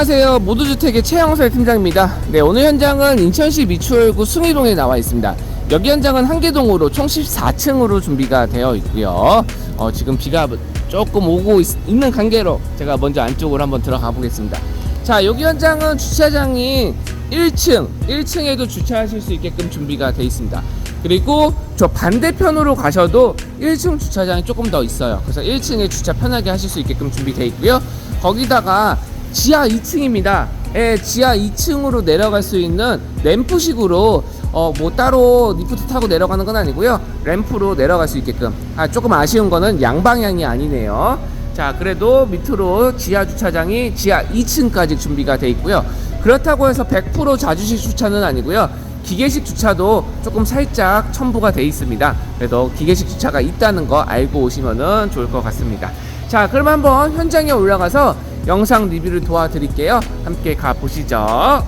안녕하세요. 모두주택의 최영설 팀장입니다. 네, 오늘 현장은 인천시 미추홀구 숭이동에 나와 있습니다. 여기 현장은 한계동으로 총 14층으로 준비가 되어 있고요. 어, 지금 비가 조금 오고 있, 는 관계로 제가 먼저 안쪽으로 한번 들어가 보겠습니다. 자, 여기 현장은 주차장이 1층, 1층에도 주차하실 수 있게끔 준비가 되어 있습니다. 그리고 저 반대편으로 가셔도 1층 주차장이 조금 더 있어요. 그래서 1층에 주차 편하게 하실 수 있게끔 준비되어 있고요. 거기다가 지하 2층입니다. 예, 지하 2층으로 내려갈 수 있는 램프식으로 어, 뭐 따로 리프트 타고 내려가는 건 아니고요. 램프로 내려갈 수 있게끔. 아, 조금 아쉬운 거는 양방향이 아니네요. 자, 그래도 밑으로 지하 주차장이 지하 2층까지 준비가 돼 있고요. 그렇다고 해서 100% 자주식 주차는 아니고요. 기계식 주차도 조금 살짝 첨부가 돼 있습니다. 그래도 기계식 주차가 있다는 거 알고 오시면 좋을 것 같습니다. 자, 그럼 한번 현장에 올라가서 영상 리뷰를 도와드릴게요. 함께 가보시죠.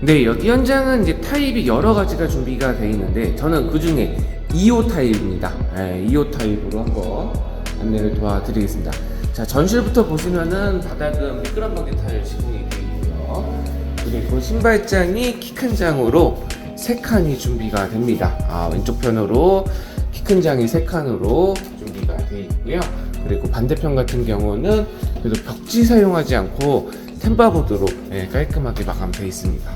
네, 여기 현장은 이제 타입이 여러 가지가 준비가 되어 있는데 저는 그 중에 2호 타입입니다. 네, 2호 타입으로 한번 안내를 도와드리겠습니다. 자, 전실부터 보시면은 바닥은 미끄럼 방지 타일 시공이 되어 있고요. 그리고 신발장이 키 큰 장으로 세 칸이 준비가 됩니다. 아, 왼쪽 편으로 키 큰 장이 세 칸으로 준비가 되어 있고요. 그리고 반대편 같은 경우는 그래도 벽지 사용하지 않고 템바보드로 예, 깔끔하게 마감되어 있습니다.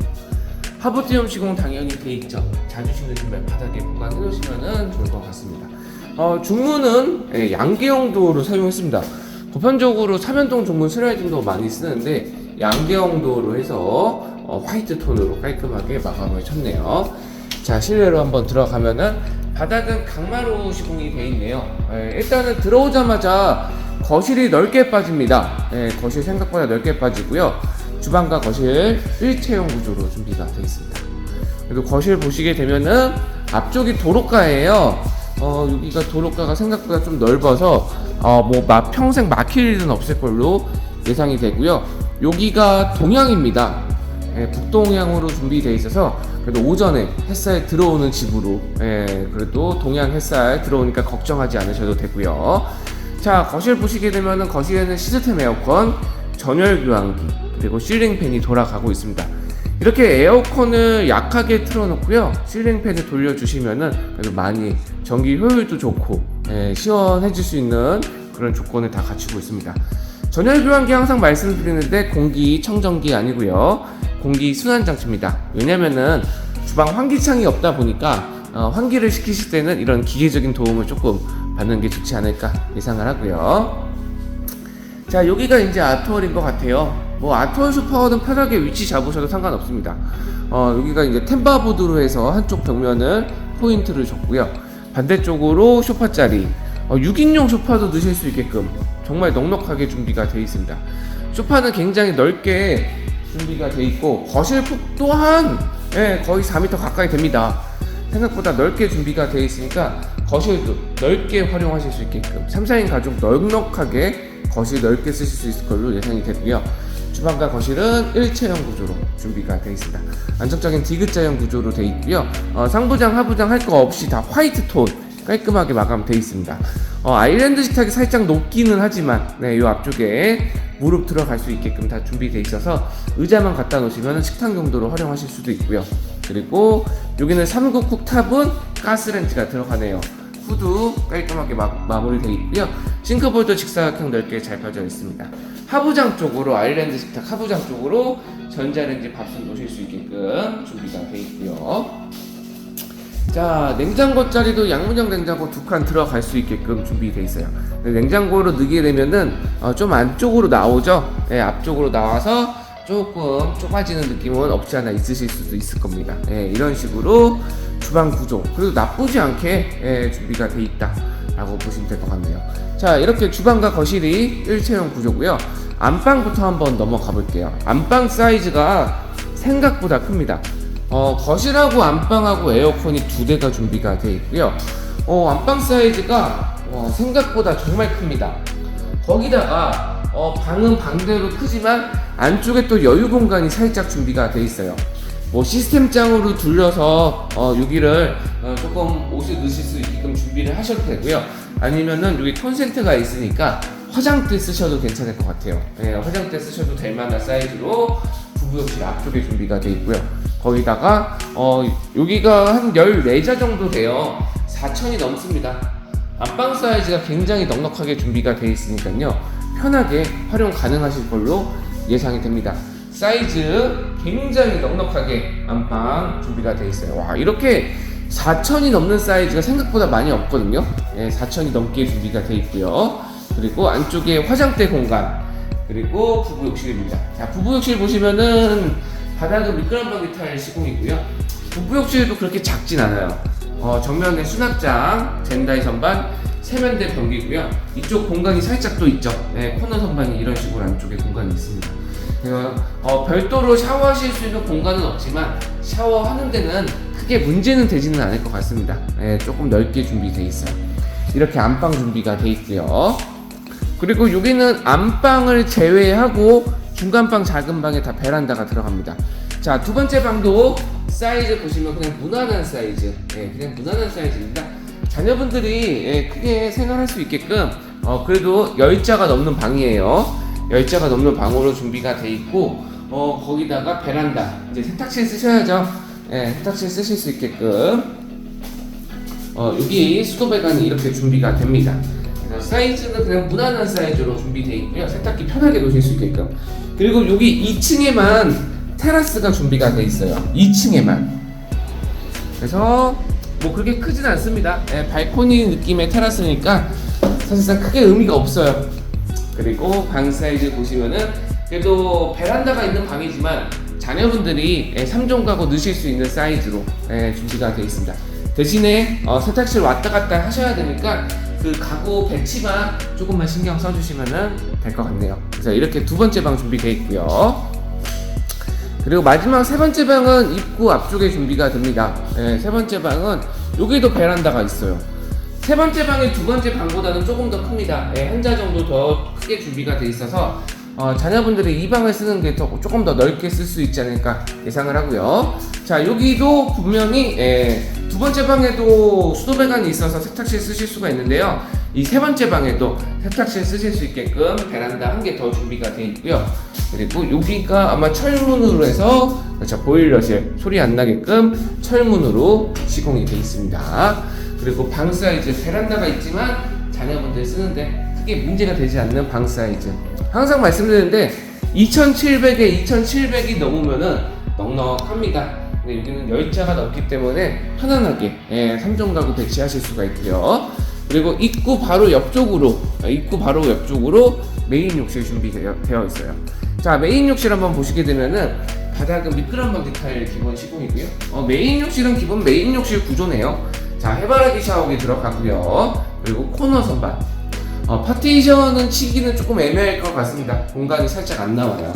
하부띄움 시공 당연히 돼 있죠. 자주 신는 신발 바닥에 보관해 놓으시면 좋을 것 같습니다. 어, 중문은 예, 양계형 도어로 사용했습니다. 보편적으로 삼연동 중문 슬라이딩도 많이 쓰는데 양계형 도어로 해서 어, 화이트 톤으로 깔끔하게 마감을 쳤네요. 자 실내로 한번 들어가면은 바닥은 강마루 시공이 되어 있네요. 예, 일단은 들어오자마자 거실이 넓게 빠집니다. 예, 거실 생각보다 넓게 빠지고요. 주방과 거실 일체형 구조로 준비가 되어 있습니다. 그리고 거실 보시게 되면은 앞쪽이 도로가예요. 어, 여기가 도로가가 생각보다 좀 넓어서 어, 뭐 마- 평생 막힐 일은 없을 걸로 예상이 되고요. 여기가 동향입니다. 예, 북동향으로 준비되어 있어서 그래도 오전에 햇살 들어오는 집으로 예, 그래도 동향 햇살 들어오니까 걱정하지 않으셔도 되고요. 자 거실 보시게 되면은 거실에는 시스템 에어컨, 전열 교환기 그리고 실링 팬이 돌아가고 있습니다. 이렇게 에어컨을 약하게 틀어놓고요 실링 팬을 돌려주시면은 그래도 많이 전기 효율도 좋고 예, 시원해질 수 있는 그런 조건을 다 갖추고 있습니다. 전열 교환기 항상 말씀드리는데 공기 청정기 아니고요 공기 순환 장치입니다. 왜냐면은 주방 환기창이 없다 보니까 어, 환기를 시키실 때는 이런 기계적인 도움을 조금 받는 게 좋지 않을까 예상을 하고요. 자 여기가 이제 아트월인 것 같아요. 뭐 아트월 소파워는 편하게 위치 잡으셔도 상관없습니다. 어 여기가 이제 템바보드로 해서 한쪽 벽면을 포인트를 줬고요. 반대쪽으로 소파 자리. 어, 6인용 소파도 넣으실 수 있게끔 정말 넉넉하게 준비가 되어 있습니다. 소파는 굉장히 넓게 준비가 되어 있고 거실 폭 또한 예, 거의 4m 가까이 됩니다 생각보다 넓게 준비가 되어 있으니까 거실도 넓게 활용하실 수 있게끔 3, 4인 가족 넉넉하게 거실 넓게 쓰실 수 있을 걸로 예상이 되고요. 주방과 거실은 일체형 구조로 준비가 되어 있습니다. 안정적인 디귿자형 구조로 되어 있고요. 어, 상부장, 하부장 할 거 없이 다 화이트 톤 깔끔하게 마감되어 있습니다. 어, 아일랜드 식탁이 살짝 높기는 하지만 네, 이 앞쪽에 무릎 들어갈 수 있게끔 다 준비되어 있어서 의자만 갖다 놓으시면 식탁 용도로 활용하실 수도 있고요. 그리고 여기는 3구 쿡탑은 가스렌지가 들어가네요. 후드 깔끔하게 마, 마무리되어 있고요. 싱크볼도 직사각형 넓게 잘 펴져 있습니다. 하부장 쪽으로 아일랜드 식탁 하부장 쪽으로 전자레인지 밥솥 놓으실 수 있게끔 준비가 되어 있고요. 자 냉장고 자리도 양문형 냉장고 두 칸 들어갈 수 있게끔 준비되어 있어요. 근데 냉장고로 넣게 되면은 어, 좀 안쪽으로 나오죠. 예, 앞쪽으로 나와서 조금 좁아지는 느낌은 없지 않아 있으실 수도 있을 겁니다. 예, 이런 식으로 주방 구조 그래도 나쁘지 않게 예, 준비가 돼 있다 라고 보시면 될 것 같네요. 자 이렇게 주방과 거실이 일체형 구조고요. 안방부터 한번 넘어가 볼게요. 안방 사이즈가 생각보다 큽니다. 어, 거실하고 안방하고 에어컨이 두 대가 준비가 되어 있고요. 어, 안방 사이즈가 어, 생각보다 정말 큽니다. 거기다가 어, 방은 방대로 크지만 안쪽에 또 여유 공간이 살짝 준비가 되어 있어요. 뭐 시스템장으로 둘러서 어, 여기를 어, 조금 옷을 넣으실 수 있게끔 준비를 하셔도 되고요. 아니면은 여기 콘센트가 있으니까 화장대 쓰셔도 괜찮을 것 같아요. 예, 화장대 쓰셔도 될 만한 사이즈로 부부욕실 앞쪽에 준비가 되어 있고요. 거기다가 어, 여기가 한 14자 정도 돼요. 4천이 넘습니다. 안방 사이즈가 굉장히 넉넉하게 준비가 되어 있으니까요. 편하게 활용 가능하실 걸로 예상이 됩니다. 사이즈 굉장히 넉넉하게 안방 준비가 되어 있어요. 와, 이렇게 4천이 넘는 사이즈가 생각보다 많이 없거든요. 예, 4천이 넘게 준비가 되어 있고요. 그리고 안쪽에 화장대 공간, 그리고 부부 욕실입니다. 자, 부부 욕실 보시면은 바닥은 미끄럼방기 타일 시공이고요. 부부 욕실도 그렇게 작진 않아요. 어, 정면에 수납장, 젠다이 선반, 세면대 변기고요. 이쪽 공간이 살짝 또 있죠. 네, 코너 선반이 이런 식으로 안쪽에 공간이 있습니다. 어, 별도로 샤워하실 수 있는 공간은 없지만 샤워하는 데는 크게 문제는 되지는 않을 것 같습니다. 네, 조금 넓게 준비되어 있어요. 이렇게 안방 준비가 되어 있고요. 그리고 여기는 안방을 제외하고 중간방 작은 방에 다 베란다가 들어갑니다. 자, 두 번째 방도 사이즈 보시면 그냥 무난한 사이즈. 예, 그냥 무난한 사이즈입니다. 자녀분들이 예, 크게 생활할 수 있게끔 어, 그래도 10자가 넘는 방이에요. 10자가 넘는 방으로 준비가 돼 있고 어, 거기다가 베란다. 이제 세탁실 쓰셔야죠. 예, 세탁실 쓰실 수 있게끔 어, 여기 수도 배관이 이렇게 준비가 됩니다. 사이즈는 그냥 무난한 사이즈로 준비되어 있고요. 세탁기 편하게 놓으실 수 있게끔. 그리고 여기 2층에만 테라스가 준비가 돼 있어요. 2층에만. 그래서 뭐 그렇게 크진 않습니다. 예, 발코니 느낌의 테라스니까 사실상 크게 의미가 없어요. 그리고 방 사이즈 보시면은 그래도 베란다가 있는 방이지만 자녀분들이 예, 3종 가구 넣으실 수 있는 사이즈로 예, 준비가 되어 있습니다. 대신에 어, 세탁실 왔다 갔다 하셔야 되니까 그 가구 배치만 조금만 신경 써주시면 될 것 같네요. 그래서 이렇게 두 번째 방 준비되어 있고요. 그리고 마지막 세 번째 방은 입구 앞쪽에 준비가 됩니다. 예, 세 번째 방은 여기도 베란다가 있어요. 세 번째 방이 두 번째 방보다는 조금 더 큽니다. 예, 한자 정도 더 크게 준비가 돼 있어서 어, 자녀분들이 이 방을 쓰는 게 더, 조금 더 넓게 쓸 수 있지 않을까 예상을 하고요. 자 여기도 분명히 예, 두 번째 방에도 수도배관이 있어서 세탁실 쓰실 수가 있는데요. 이 세 번째 방에도 세탁실 쓰실 수 있게끔 베란다 한 개 더 준비가 되어 있고요. 그리고 여기가 아마 철문으로 해서 그렇죠 보일러실 소리 안 나게끔 철문으로 시공이 되어 있습니다. 그리고 방 사이즈 베란다가 있지만 자녀분들 쓰는데 크게 문제가 되지 않는 방 사이즈. 항상 말씀드리는데 2,700에 2,700이 넘으면은 넉넉합니다. 근데 여기는 10자가 넘기 때문에 편안하게 예, 3종 가구 배치하실 수가 있고요. 그리고 입구 바로 옆쪽으로 입구 바로 옆쪽으로 메인 욕실 준비되어 되어 있어요. 자 메인 욕실 한번 보시게 되면은 바닥은 미끄럼 방지 타일 기본 시공이고요. 어, 메인 욕실은 기본 메인 욕실 구조네요. 자 해바라기 샤워기 들어가고요. 그리고 코너 선반. 어, 파티션은 치기는 조금 애매할 것 같습니다. 공간이 살짝 안 나와요.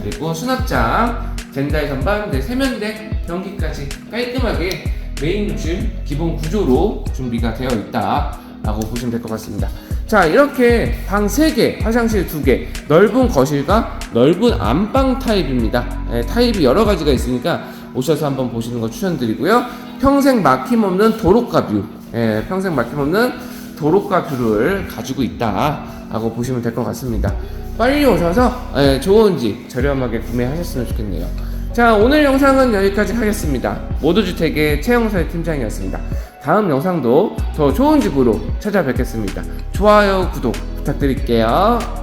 그리고 수납장, 젠다이 선반, 네, 세면대, 변기까지 깔끔하게 메인 욕실 기본 구조로 준비가 되어 있다 라고 보시면 될 것 같습니다. 자 이렇게 방 3개, 화장실 2개, 넓은 거실과 넓은 안방 타입입니다. 예, 타입이 여러 가지가 있으니까 오셔서 한번 보시는 거 추천드리고요. 평생 막힘없는 도로가 뷰, 예, 평생 막힘없는 도로가 뷰를 가지고 있다라고 보시면 될 것 같습니다. 빨리 오셔서 예, 좋은 집 저렴하게 구매하셨으면 좋겠네요. 자 오늘 영상은 여기까지 하겠습니다. 모두주택의 최영서의 팀장이었습니다. 다음 영상도 더 좋은 집으로 찾아뵙겠습니다. 좋아요, 구독 부탁드릴게요.